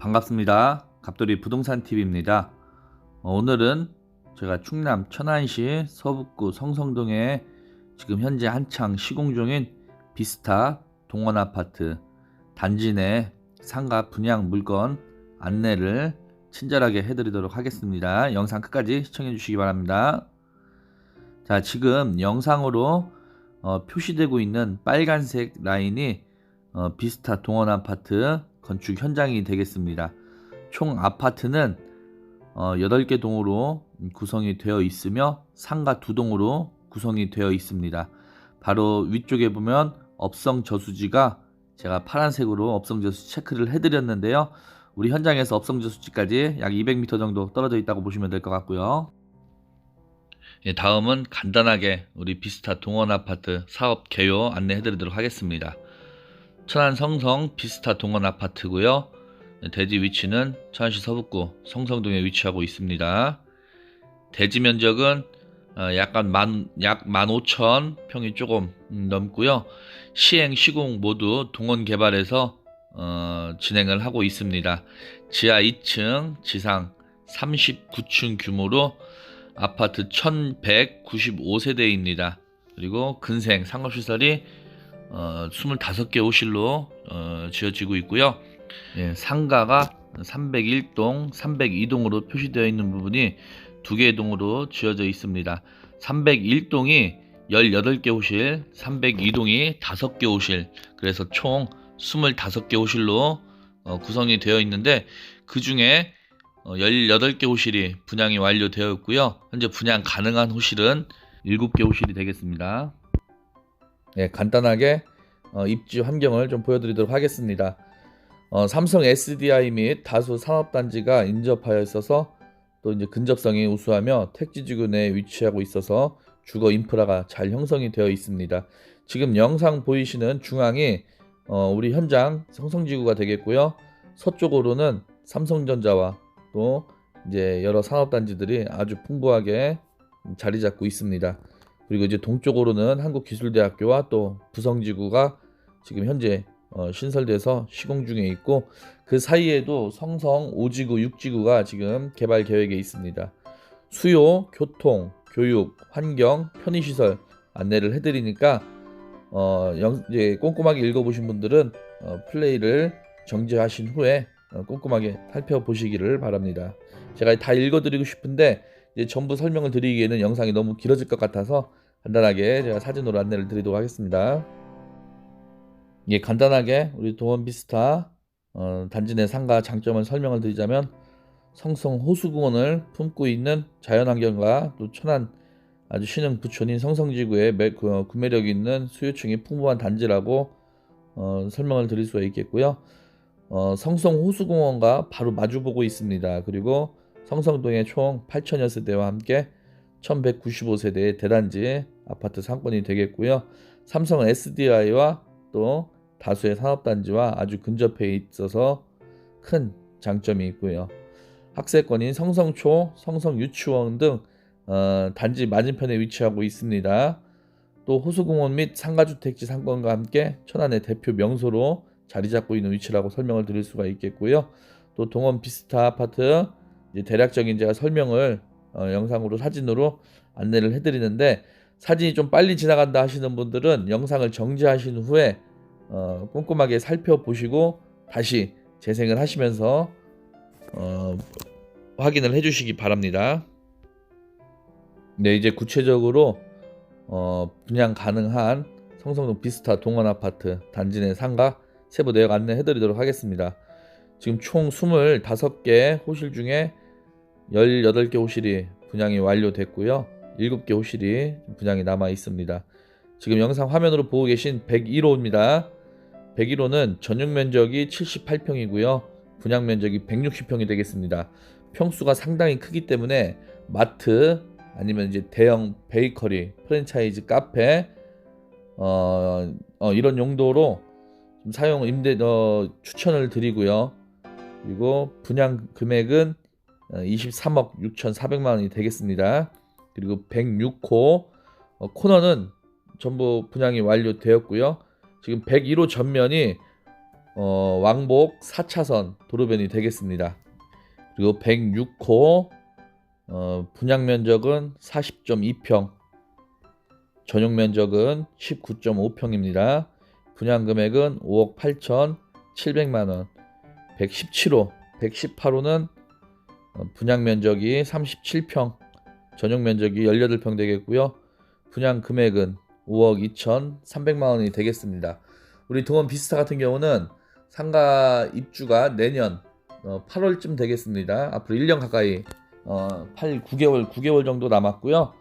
반갑습니다. 갑돌이 부동산 TV입니다. 오늘은 제가 충남 천안시 서북구 성성동에 지금 현재 한창 시공 중인 비스타 동원 아파트 단지 내 상가 분양 물건 안내를 친절하게 해드리도록 하겠습니다. 영상 끝까지 시청해 주시기 바랍니다. 자, 지금 영상으로 어, 표시되고 있는 빨간색 라인이 어, 비스타 동원 아파트 건축 현장이 되겠습니다. 총 아파트는 어, 8개 동으로 구성이 되어 있으며 상가 두 동으로 구성이 되어 있습니다. 바로 위쪽에 보면 업성 저수지가 제가 파란색으로 업성 저수지 체크를 해드렸는데요. 우리 현장에서 업성 저수지까지 약 200m 정도 떨어져 있다고 보시면 될 것 같고요. 예, 다음은 간단하게 우리 비스타 동원 아파트 사업 개요 안내해 드리도록 하겠습니다. 천안 성성 비스타 동원 아파트고요. 네, 대지 위치는 천안시 서북구 성성동에 위치하고 있습니다. 대지 면적은 어, 약간 만, 약 15,000평이 조금 음, 넘고요. 시행, 시공 모두 동원 개발해서 어, 진행을 하고 있습니다. 지하 2층, 지상 39층 규모로 아파트 1195세대입니다. 그리고 근생 상업시설이 어, 25개 호실로 어, 지어지고 있고요. 예, 상가가 301동, 302동으로 표시되어 있는 부분이 두 개의 동으로 지어져 있습니다. 301동이 18개 호실, 302동이 5개 호실, 그래서 총 25개 호실로 어, 구성이 되어 있는데 그 중에 어, 18개 호실이 분양이 완료되어 있고요. 현재 분양 가능한 호실은 7개 호실이 되겠습니다. 예, 간단하게 어, 입지 환경을 좀 보여드리도록 하겠습니다. 어, 삼성 SDI 및 다수 산업단지가 인접하여 있어서 또 이제 근접성이 우수하며 택지지구 내에 위치하고 있어서 주거 인프라가 잘 형성이 되어 있습니다. 지금 영상 보이시는 중앙이 어, 우리 현장 성성지구가 되겠고요. 서쪽으로는 삼성전자와 또 이제 여러 산업단지들이 아주 풍부하게 자리 잡고 있습니다. 그리고 이제 동쪽으로는 한국기술대학교와 또 부성지구가 지금 현재 어, 신설돼서 시공 중에 있고 그 사이에도 성성 5지구, 6지구가 지금 개발 계획에 있습니다. 수요, 교통, 교육, 환경, 편의시설 안내를 해드리니까 어, 영, 이제 꼼꼼하게 읽어보신 분들은 어, 플레이를 정지하신 후에 어, 꼼꼼하게 살펴보시기를 바랍니다. 제가 다 읽어드리고 싶은데 이제 전부 설명을 드리기에는 영상이 너무 길어질 것 같아서 간단하게 제가 사진으로 안내를 드리도록 하겠습니다. 예, 간단하게 우리 동원 비스타 어, 단지 내 상가 장점을 설명을 드리자면 성성 호수공원을 품고 있는 자연환경과 또 천안 아주 신흥 부촌인 성성지구에 매, 그, 구매력 있는 수요층이 풍부한 단지라고 어, 설명을 드릴 수가 있겠고요. 어, 성성 호수공원과 바로 마주보고 있습니다. 그리고 성성동에 총 8천여 세대와 함께 1195세대의 대단지 아파트 상권이 되겠고요. 삼성 SDI와 또 다수의 산업단지와 아주 근접해 있어서 큰 장점이 있고요. 학세권인 성성초, 성성유치원 등 어, 단지 맞은편에 위치하고 있습니다. 또 호수공원 및 상가주택지 상권과 함께 천안의 대표 명소로 자리 잡고 있는 위치라고 설명을 드릴 수가 있겠고요. 또 동원 비스타 아파트 대략적인 제가 설명을 어, 영상으로 사진으로 안내를 해드리는데 사진이 좀 빨리 지나간다 하시는 분들은 영상을 정지하신 후에 어, 꼼꼼하게 살펴보시고 다시 재생을 하시면서 어, 확인을 해주시기 바랍니다. 네, 이제 구체적으로 어, 분양 가능한 성성동 비스타 동원 아파트 단지 내 상가 세부 내역 안내해드리도록 하겠습니다. 지금 총 25개 호실 중에 18개 호실이 분양이 완료됐고요. 7개 호실이 분양이 남아 있습니다. 지금 영상 화면으로 보고 계신 101호입니다. 101호는 전용 면적이 78평이고요. 분양 면적이 160평이 되겠습니다. 평수가 상당히 크기 때문에 마트 아니면 이제 대형 베이커리, 프랜차이즈 카페 어, 어, 이런 용도로 좀 사용 임대 어, 추천을 드리고요. 그리고 분양 금액은 23억 6,400만 원이 되겠습니다. 그리고 106호 어, 코너는 전부 분양이 완료되었고요. 지금 101호 전면이 어, 왕복 4차선 도로변이 되겠습니다. 그리고 106호 어, 분양 면적은 40.2평, 전용 면적은 19.5평입니다. 분양 금액은 5억 8,700만 원. 117호, 118호는 어, 분양 면적이 37평, 전용 면적이 18평 되겠고요. 분양 금액은 5억 2,300만 원이 되겠습니다. 우리 동원 비스타 같은 경우는 상가 입주가 내년 어, 8월쯤 되겠습니다. 앞으로 1년 가까이 어, 8, 9개월, 9개월 정도 남았고요.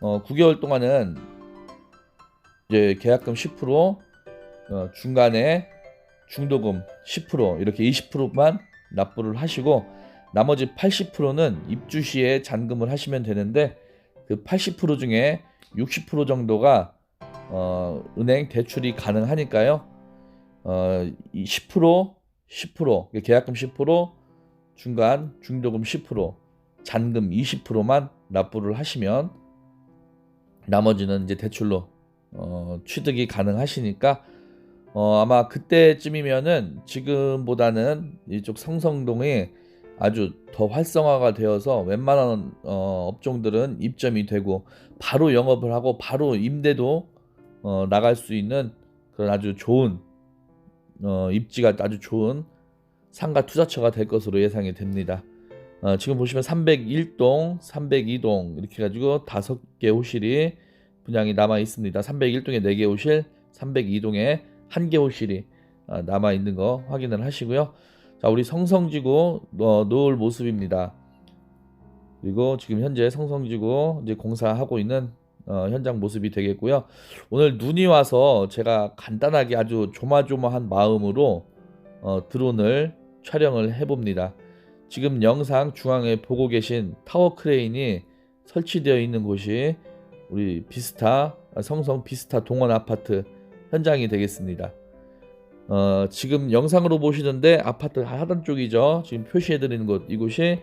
어, 9개월 동안은 이제 계약금 10%, 어, 중간에 중도금 10% 이렇게 20%만 납부를 하시고 나머지 80%는 입주 시에 잔금을 하시면 되는데 그 80% 중에 60% 정도가 어, 은행 대출이 가능하니까요. 어, 이 10%, 10%, 계약금 10%, 중간 중도금 10%, 잔금 20%만 납부를 하시면 나머지는 이제 대출로 어, 취득이 가능하시니까 어, 아마 그때쯤이면은 지금보다는 이쪽 성성동이 아주 더 활성화가 되어서 웬만한 어, 업종들은 입점이 되고 바로 영업을 하고 바로 임대도 어, 나갈 수 있는 그런 아주 좋은 어, 입지가 아주 좋은 상가 투자처가 될 것으로 예상이 됩니다. 어, 지금 보시면 301동, 302동 이렇게 가지고 다섯 개 호실이 분양이 남아 있습니다. 301동에 4개 호실, 302동에 1개 호실이 어, 남아 있는 거 확인을 하시고요. 자, 우리 성성지구 어, 노을 모습입니다. 그리고 지금 현재 성성지구 이제 공사하고 있는 어, 현장 모습이 되겠고요. 오늘 눈이 와서 제가 간단하게 아주 조마조마한 마음으로 어, 드론을 촬영을 해봅니다. 지금 영상 중앙에 보고 계신 타워 크레인이 설치되어 있는 곳이 우리 비스타 성성 비스타 동원 아파트 현장이 되겠습니다. 어, 지금 영상으로 보시는데 아파트 하단 쪽이죠. 지금 표시해 드리는 곳 이곳이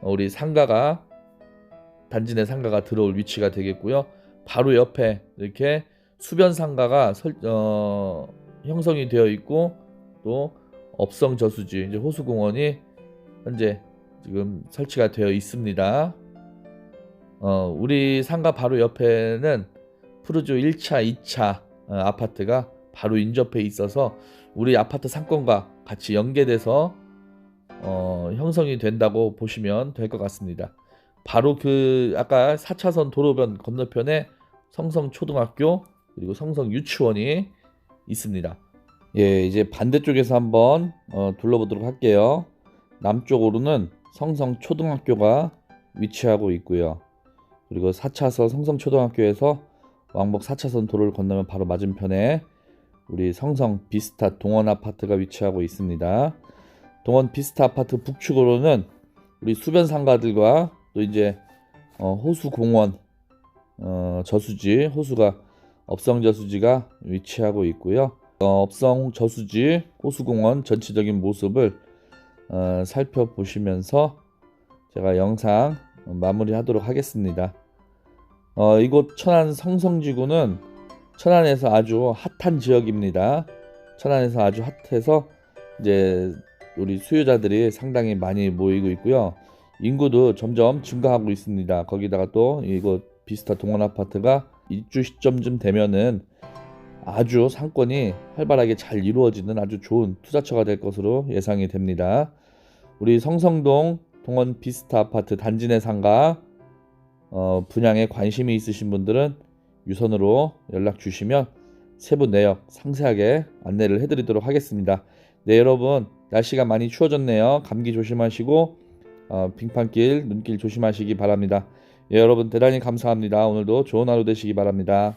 우리 상가가 단지 내 상가가 들어올 위치가 되겠고요. 바로 옆에 이렇게 수변 상가가 설, 어, 형성이 되어 있고 또 업성 저수지 이제 호수공원이 현재 지금 설치가 되어 있습니다. 어, 우리 상가 바로 옆에는 푸르조 1차, 2차 어, 아파트가 바로 인접해 있어서 우리 아파트 상권과 같이 연계돼서 어, 형성이 된다고 보시면 될 것 같습니다. 바로 그 아까 4차선 도로변 건너편에 성성 초등학교 그리고 성성 유치원이 있습니다. 예, 이제 반대쪽에서 한번 어, 둘러보도록 할게요. 남쪽으로는 성성 초등학교가 위치하고 있고요. 그리고 4차선 성성 초등학교에서 왕복 4차선 도로를 건너면 바로 맞은편에 우리 성성 비스타 동원 아파트가 위치하고 있습니다. 동원 비스타 아파트 북측으로는 우리 수변 상가들과 또 이제 어, 호수 공원 어, 저수지 호수가 업성 저수지가 위치하고 있고요. 어, 업성 저수지 호수 공원 전체적인 모습을 어, 살펴보시면서 제가 영상 마무리하도록 하겠습니다. 어, 이곳 천안 성성지구는 천안에서 아주 핫한 지역입니다. 천안에서 아주 핫해서 이제 우리 수요자들이 상당히 많이 모이고 있고요. 인구도 점점 증가하고 있습니다. 거기다가 또 이곳 비스타 동원 아파트가 입주 시점쯤 되면은 아주 상권이 활발하게 잘 이루어지는 아주 좋은 투자처가 될 것으로 예상이 됩니다. 우리 성성동 동원 비스타 아파트 단지 내 상가 어, 분양에 관심이 있으신 분들은 유선으로 연락 주시면 세부 내역 상세하게 안내를 해드리도록 하겠습니다. 네 여러분 날씨가 많이 추워졌네요. 감기 조심하시고 어, 빙판길 눈길 조심하시기 바랍니다. 예, 여러분 대단히 감사합니다. 오늘도 좋은 하루 되시기 바랍니다.